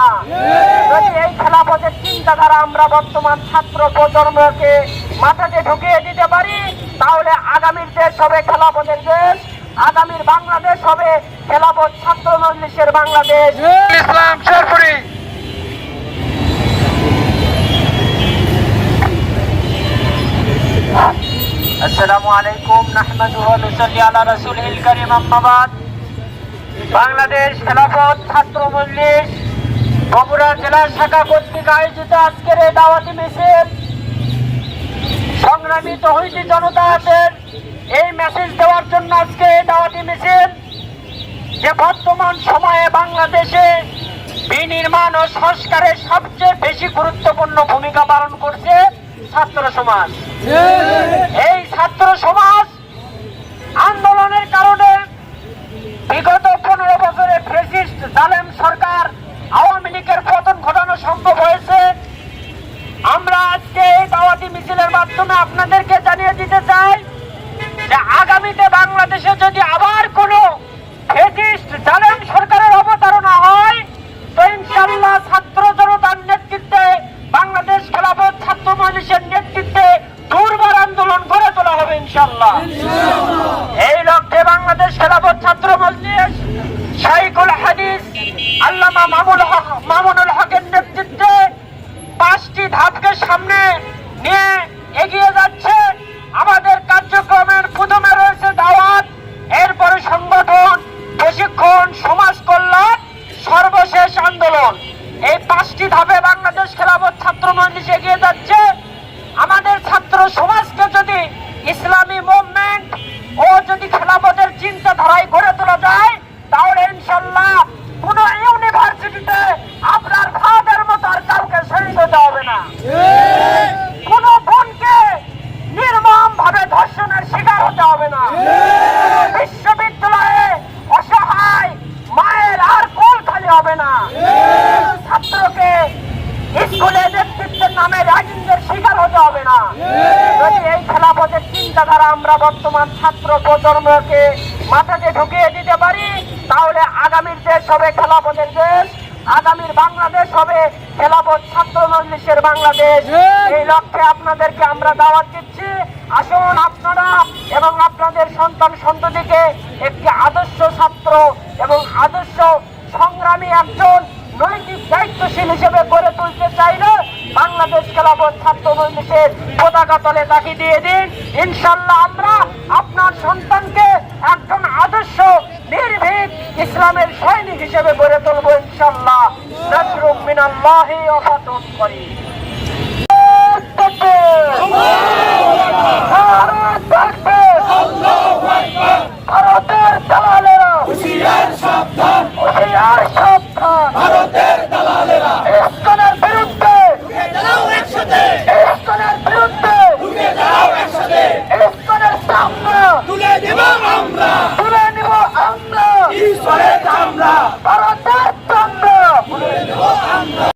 না। যদি এই খেলাফতের চিন্তাধারা আমরা বর্তমান ছাত্র প্রজন্মকে মাথাতে ঢুকিয়ে দিতে পারি তাহলে আগামীর দেশ হবে খেলাফতের দেশ আগামীর বাংলাদেশ হবে খেলাফত ছাত্র মজলিসের বাংলাদেশ। ইসলাম শেরপুরি। আসসালামু আলাইকুম নাহমাদুহু ওয়া নুসাল্লি আলা রাসূলিল কারীম আম্মা বাদ। বাংলাদেশ খেলাফত ছাত্র মজলিস বগুড়া জেলা শাখা কর্তৃক আয়োজিত আজকের এই দাওয়াতি মিছিল সংগ্রামী তহিদি জনতাদের এই মেসেজ দেওয়ার জন্য আজকে এই দাওয়াতি মিছিল যে বর্তমান সময়ে বাংলাদেশে বিনির্মাণ ও সংস্কারের সবচেয়ে বেশি গুরুত্বপূর্ণ ভূমিকা পালন করছে ছাত্র সমাজ। এই ছাত্র সমাজ সম্ভব হয়েছে। আমরা আজকে এই দাওয়াতি মিছিলের মাধ্যমে আপনাদেরকে জানিয়ে দিতে চাই যে আগামীতে বাংলাদেশে যদি আবার কোনো সরকারের অবতারণা হয়, তো ইনশাল্লাহ ছাত্র জনতার নেতৃত্বে, বাংলাদেশ খেলাফত ছাত্র মজলিসের নেতৃত্বে দুর্বার আন্দোলন গড়ে তোলা হবে ইনশাল্লাহ এই লক্ষ্যে বাংলাদেশ খেলাফত ছাত্র মজলিস শাইকুল হাদিস আল্লামা মামুল মামুনুল ধাপকে সামনে নিয়ে এগিয়ে যাচ্ছে। আমাদের কার্যক্রমের প্রথমে রয়েছে দাওয়াত। এরপরে সংগঠন, প্রশিক্ষণ, সমাজ কল্যাণ, সর্বশেষ আন্দোলন। এই পাঁচটি ধাপে বাংলাদেশ খেলাফত ছাত্র মজলিস এগিয়ে যাচ্ছে। আমাদের ছাত্র সমাজকে যদি ইসলামী মুভমেন্ট ও যদি খেলাফতের চিন্তাধারায় গড়ে তোলা যায় তাহলে ইনশাল্লাহ কোন ইউনিভার্সিটিতে আপনার ফাদার মতো আর কাউকে শহীদ হতে হবে না কোন বোনকে নির্মম ভাবে ধর্ষণের শিকার হতে হবে না বিশ্ববিদ্যালয়ে অসহায় মায়ের আর কোল খালি হবে না। ছাত্রকে স্কুলে নেতৃত্বের নামে রাজনীতির শিকার হতে হবে না। যদি এই খেলাফতের চিন্তাধারা আমরা বর্তমান ছাত্র প্রজন্মকে মাথাতে ঢুকিয়ে দিতে পারি, তাহলে আগামীর দেশ হবে খেলাফতের দেশ, আগামীর বাংলাদেশ হবে খেলাফত ছাত্র মজলিসের বাংলাদেশ। এই লক্ষ্যে আপনাদেরকে আমরা দাওয়াত দিচ্ছি। আসুন আপনারা এবং আপনাদের সন্তান সন্ততিকে একটি আদর্শ ছাত্র এবং আদর্শ সংগ্রামী একজন নৈতিক দায়িত্বশীল হিসেবে গড়ে তুলতে চাইলে বাংলাদেশ খেলাফত ছাত্র মজলিসের পতাকা তলে তাকে দিয়ে দিন। ইনশাল্লাহ আমরা আপনার সন্তানকে একজন আদর্শ, নির্ভীক ইসলামের সৈনিক হিসেবে গড়ে তুলবো ইনশাল্লাহ নজরুম মিনাল্লাহি ওয়া ফাতুন করি ঈশ্বরের আমরা।